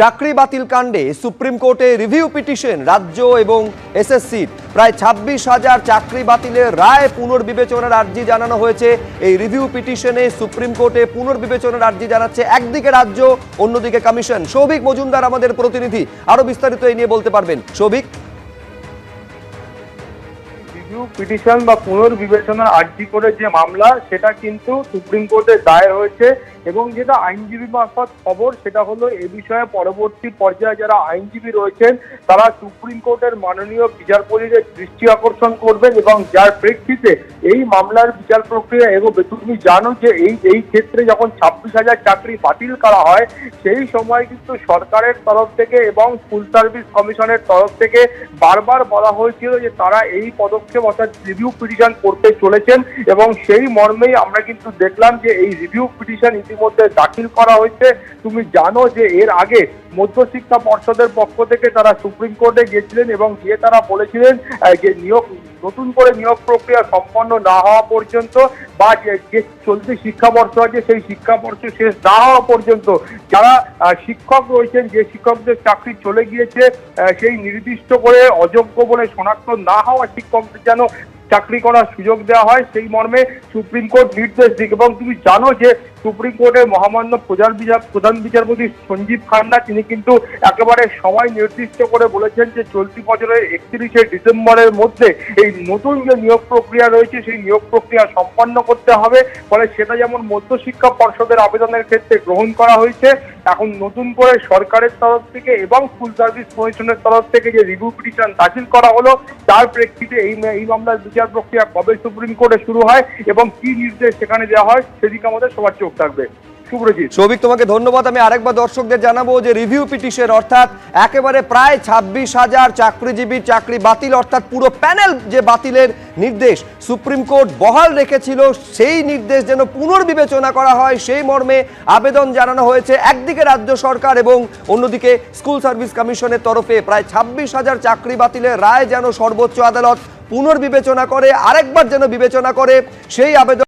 চাকরি বাতিল কাণ্ডে সুপ্রিম কোর্টে রিভিউ পিটিশন রাজ্য এবং এসএসসির। প্রায় ছাব্বিশ হাজার চাকরি বাতিলের রায় পুনর্বিবেচনার আর্জি জানানো হয়েছে। এই রিভিউ পিটিশনে সুপ্রিম কোর্টে পুনর্বিবেচনার আর্জি জানাচ্ছে একদিকে রাজ্য, অন্যদিকে কমিশন। সৌভিক মজুমদার আমাদের প্রতিনিধি। আরও বিস্তারিত এই নিয়ে বলতে পারবেন। সৌভিক রিভিউ পিটিশন বা পুনর্বিবেচনা আর্জি করে যে মামলা, সেটা কিন্তু সুপ্রিম কোর্টে দায়ের হয়েছে এবং যেটা আইনজীবী মারফত খবর, সেটা হলো এ বিষয়ে পরবর্তী পর্যায়ে যারা আইনজীবী রয়েছেন, তারা সুপ্রিম কোর্টের মাননীয় বিচারপতিদের দৃষ্টি আকর্ষণ করবেন এবং যার প্রেক্ষিতে এই মামলার বিচার প্রক্রিয়া এগোবে। তুমি জানো যে এই এই ক্ষেত্রে যখন ছাব্বিশ হাজার চাকরি বাতিল করা হয়, সেই সময় কিন্তু সরকারের তরফ থেকে এবং ফুল সার্ভিস কমিশনের তরফ থেকে বারবার বলা হয়েছিল যে তারা এই পদক্ষেপ অর্থাৎ রিভিউ পিটিশন করতে চলেছেন এবং সেই মর্মেই আমরা কিন্তু দেখলাম যে এই রিভিউ পিটিশন ইতিমধ্যে দাখিল করা হয়েছে। তুমি জানো যে এর আগে মধ্যশিক্ষা পর্ষদের পক্ষ থেকে তারা সুপ্রিম কোর্টে গিয়েছিলেন এবং গিয়ে তারা বলেছিলেন যে নিয়োগ, নতুন করে নিয়োগ প্রক্রিয়া সম্পন্ন না হওয়া পর্যন্ত বা যে চলতি শিক্ষাবর্ষ আছে সেই শিক্ষাবর্ষ শেষ না হওয়া পর্যন্ত যারা শিক্ষক রয়েছেন, যে শিক্ষকদের চাকরি চলে গিয়েছে সেই নির্দিষ্ট করে অযোগ্য বলে শনাক্ত না হওয়া শিক্ষকদের যেন চাকরি করার সুযোগ দেওয়া হয়, সেই মর্মে সুপ্রিম কোর্ট নির্দেশ দিক। এবং তুমি জানো যে সুপ্রিম কোর্টের মহামান্য প্রধান বিচার, প্রধান বিচারপতি সঞ্জীব খান্না তিনি কিন্তু একেবারে সময় নির্দিষ্ট করে বলেছেন যে চলতি বছরের একত্রিশে ডিসেম্বরের মধ্যে এই নতুন যে নিয়োগ প্রক্রিয়া রয়েছে, সেই নিয়োগ প্রক্রিয়া সম্পন্ন করতে হবে। ফলে সেটা যেমন মধ্যশিক্ষা পর্ষদের আবেদনের ক্ষেত্রে গ্রহণ করা হয়েছে এখন নতুন করে সরকারের তরফ থেকে এবং ফুল সার্ভিস কমিশনের তরফ থেকে যে রিভিউ পিটিশন দাখিল করা হলো, তার প্রেক্ষিতে এই এই মামলার বিচার প্রক্রিয়া কবে সুপ্রিম কোর্টে শুরু হয় এবং কি নির্দেশ সেখানে দেওয়া হয়, সেদিকে আমাদের সবার চোখ থাকবে। সৌভিক, তোমাকে ধন্যবাদ। আমি আরেকবার দর্শকদের জানাব যে রিভিউ পিটিশন, অর্থাৎ একেবারে প্রায় ছাব্বিশ হাজার চাকরিজীবীর চাকরি বাতিল, অর্থাৎ পুরো প্যানেল যে বাতিলের নির্দেশ সুপ্রিম কোর্ট বহাল রেখেছিল, সেই নির্দেশ যেন পুনর্বিবেচনা করা হয়, সেই মর্মে আবেদন জানানো হয়েছে একদিকে রাজ্য সরকার এবং অন্যদিকে স্কুল সার্ভিস কমিশনের তরফে প্রায় ছাব্বিশ হাজার চাকরি বাতিলের রায় যেন সর্বোচ্চ আদালত পুনর্বিবেচনা করে, আরেকবার যেন বিবেচনা করে, সেই আবেদন